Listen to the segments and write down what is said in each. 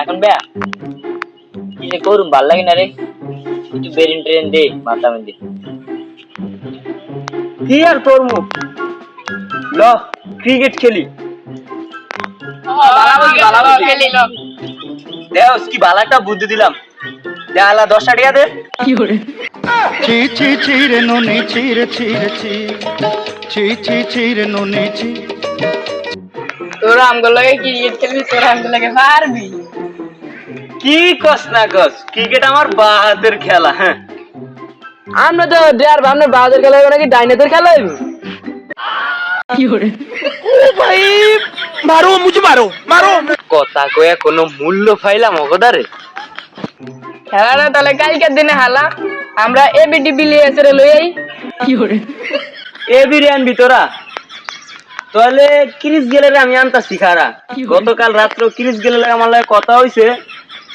এখন বেয়া। কি যে করুম ভালো লাগে না রে। একটু বেরিন ট্রেন দে মাথা মেন্দে কি আর করব? ল ক্রিকেট খেলি। দেখ কি বালাটা বুদ্ধি দিলাম। দেয়ালা দশটা টাকা দে। ছি ছি ছি রে নুনি ছি রে ছি ছি। ছি ছি ছি রে নুনি ছি। তোরা আমগুলো লাগে ক্রিকেট খেলবি তোরা আমগুলো লাগে পারবি কি কস না কস? ক্রিকেট আমার খেলা হ্যাঁ। আমরা তো ডেয়ার ভাবনা বাজার খেলা নাকি ডাইনেদের খেলা হইব? কথা কয়ে কোনো মূল্য পাইলাম খেলাটা তাহলে কালকের দিনে হালা আমরা এবিডি বিলিয়েছে রে লই আই। এ বিরিয়ানি ভিতরা তাহলে ক্রিস গেলে আমি আনতাছি খারা। গতকাল রাত্রে ক্রিস গেলে আমার লাগে কথা হইছে।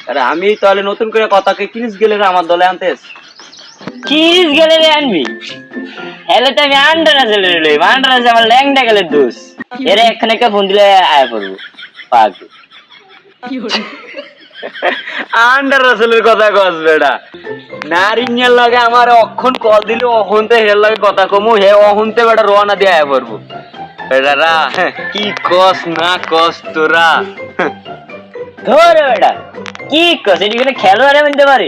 আরে আমি তাহলে নতুন করে কথাকে ক্রিস গেলে আমার দলে আনতেছ? কিস গেলে আনবি। হেলে তো আমি আন্ডার আছে রে আন্ডার আছে আমার ল্যাংডা গেলে দোষ। এরে এখানে একটা ফোন দিলে আয় পড়ব? পাক আন্ডার রাসেলের কথা কস বেটা। নারিঞ্জের লগে আমার অক্ষণ কল দিলে অহনতে হের লগে কথা কমু হে অহনতে বেটা রওনা দিয়ে আয় পড়ব। বেটারা কি কস না কস তোরা? ধরে বেটা। কি কস এটি কোনো খেলোয়াড়ে মানতে পারে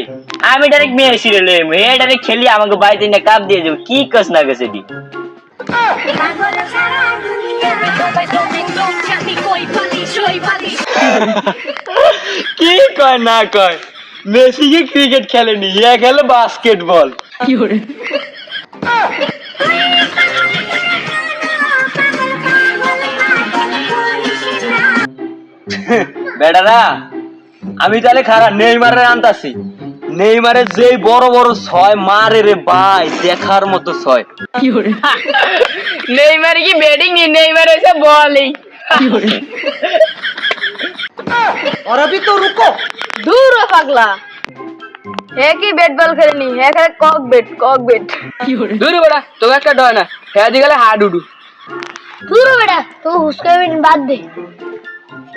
আমি ডাইরেক্ট মেয়ে সিরিয়াল হে ডাইরেক্ট খেলি আমাকে বাড়িতে এনে কাপ দিয়ে যাব কি কস না কস এটি? পাগল সারা দুনিয়া তুমি তুম জানি কই পালি সই পালি কি কয় না কয়? মেসি কি ক্রিকেট খেলেনি? ইয়া খেলে বাস্কেটবল বেটারা আমি তাহলে খারা নেইমারের আনতাছি নেইমারের যেই বড় বড় ছয় মারে রে ভাই দেখার মতো ছয় নেইমার কি ব্যাটিং নি নেইমার এসে বলিং और अभी तो रुको দূর হ পাগলা হে কি ব্যাট বল খেলেনি হে খেলে কক বেট কক বেট দূর বড়া তো একটা ডয় না হে দি গেলে হাড় উডু দূর বেটা তো হুসকে বিন বাদ দে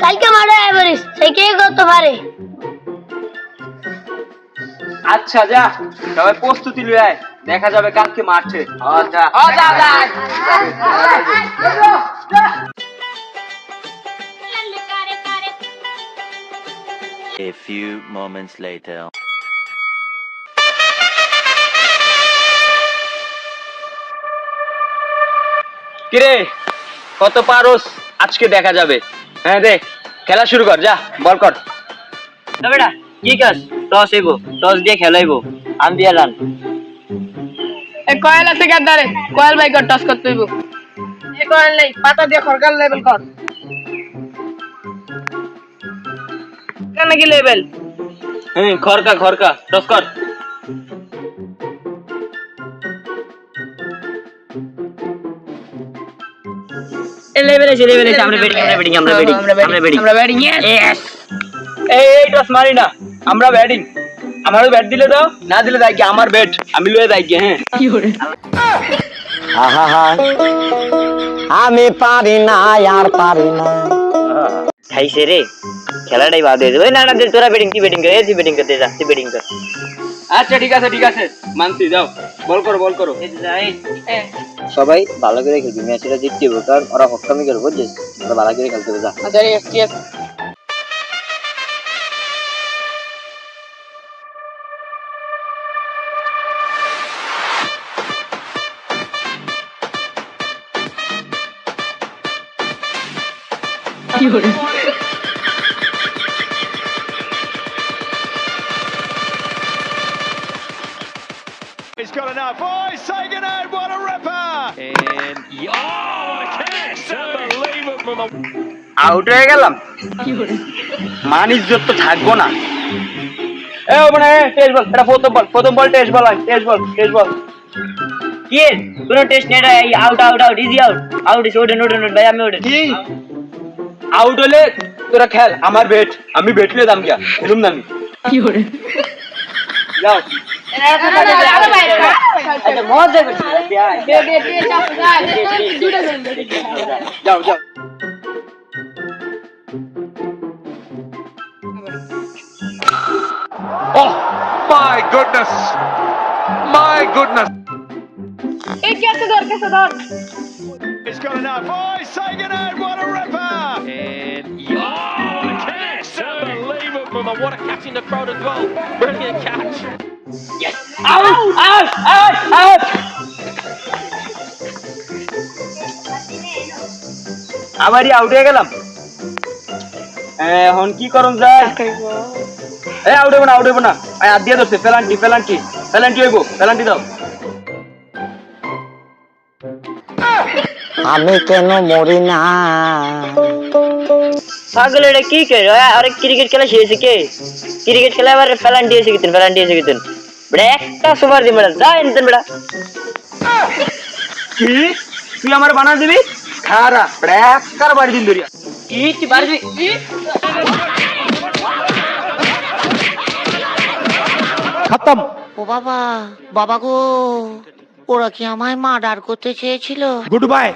কালকে মারা এভারেজ সে কে করতে পারে? আচ্ছা যা সবাই প্রস্তুতি লয়ে আয় দেখা যাবে কালকে মাঠে। আচ্ছা যা যা। A few moments later. কিরে কত পারোস? আজকে দেখা যাবে। হ্যাঁ দেখ। খেলা শুরু কর যা বল কর। তো বেটা কি কস টস হইব টস দিয়ে খেলাইবো আমি দিয়ে রান। এ কয়েল আছে গাদারে কয়েল ভাই কর টস করতে হইব। এ কয়েল নেই পাতা দিয়ে খরকাল লেভেল কর। কেন কি লেভেল হ্যাঁ খরকা খরকা টস কর। এ লেভেল আছে লেভেল আছে আমরা ব্যাটিং আমরা ব্যাটিং আমরা ব্যাটিং আমরা ব্যাটিং আমরা ব্যাটিং ইয়েস এই এই টস মারি না আমরা ব্যাটিং আমারও ব্যাট দিলে দাও না দিলে দাই আমার ব্যাট আমি লয়ে দাই হ্যাঁ আমি পারি না আর পারি না খাইছে রে খেলাটাই বাদ দিয়ে দেবে না না দে, তোরা ব্যাটিং কি ব্যাটিং করে তুই ব্যাটিং করতে যা তুই ব্যাটিং কর আচ্ছা ঠিক আছে. ঠিক আছে মানছি যাও বল করো বল করো সবাই ভালো করে খেলবি ম্যাচটা জিততে হবে কারণ ওরা হকামি করবে বুঝছিস ওরা ভালো করে খেলতে হবে যা আচ্ছা yes yes He's got enough. Oh, he's taken it. What a ripper! And oh, what a catch! Unbelievable. Out হয়ে গেলাম মানিস তো থাকব না এ মানে টেস্ট বল এটা প্রথম বল প্রথম ball test ball test ball test ball কি? কোনো টেস্ট নেই এই out out out easy out out is wooden ওডেন ভাই আমি ওডেন কি আউট হলে তোরা খেল আমার বেট আমি বেটলে দাম গিয়া খেলুম না আমি যাও আচ্ছা মজা করছি যাও যাও My goodness. My goodness. এই কেসে ধর কেসে ধর It's got enough. Oh, he's taken it. What a ripper. And oh, catch. Unbelievable. And what a catch in the crowd as well. Brilliant catch. Out out out out আবারই out হয়ে গেলাম। এখন কি করুন যায়? এ আউট হইব না out হইব না। আয় হাত দিয়ে ধরছে পেলান্টি পেলান্টি পেলান্টি হইব পেলান্টি দাও। আমি কেন মরি না? পাগল এটা কি করে আরে ক্রিকেট খেলা শিখেছে কে? ক্রিকেট খেলা আবার পেলান্টি এসে গেতেন পেলান্টি এসে গেতেন বেটা একটা সুপার দিন বেটা যা এনতেন বেটা কি? তুই আমার বানা দিবি? খারা প্রেকার বাড়ি দিন ধরিয়া কি তুই খতম। ও বাবা বাবা গো ওরা কি আমায় মার্ডার করতে চেয়েছিল? Goodbye.